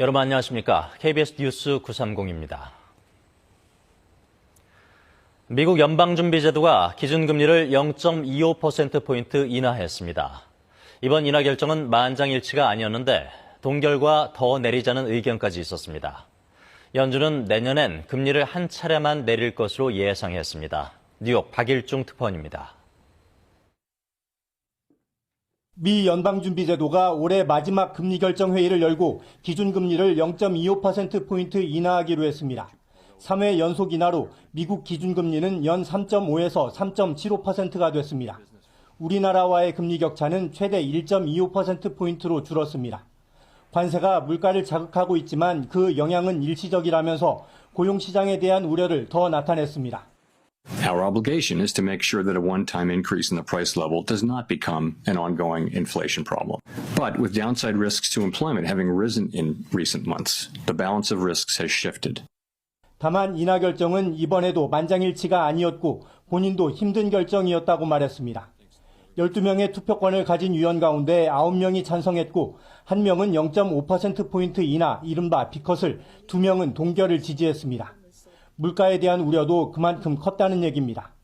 여러분 안녕하십니까? KBS 뉴스 930입니다. 미국 연방준비제도가 기준금리를 0.25%포인트 인하했습니다. 이번 인하 결정은 만장일치가 아니었는데 동결과 더 내리자는 의견까지 있었습니다. 연준은 내년엔 금리를 한 차례만 내릴 것으로 예상했습니다. 뉴욕 박일중 특파원입니다. 미 연방준비제도가 올해 마지막 금리 결정 회의를 열고 기준금리를 0.25%포인트 인하하기로 했습니다. 3회 연속 인하로 미국 기준금리는 연 3.5에서 3.75%가 됐습니다. 우리나라와의 금리 격차는 최대 1.25%포인트로 줄었습니다. 관세가 물가를 자극하고 있지만 그 영향은 일시적이라면서 고용시장에 대한 우려를 더 나타냈습니다. Our obligation is to make sure that a one time increase in the price level does not become an ongoing inflation problem. But with downside risks to employment having risen in recent months, the balance of risks has shifted. 다만 인하 결정은 이번에도 만장일치가 아니었고 본인도 힘든 결정이었다고 말했습니다. 12명의 투표권을 가진 위원 가운데 9명이 찬성했고 1명은 0.5%포인트 인하, 이른바 비컷을 2명은 동결을 지지했습니다. 물가에 대한 우려도 그만큼 컸다는 얘기입니다.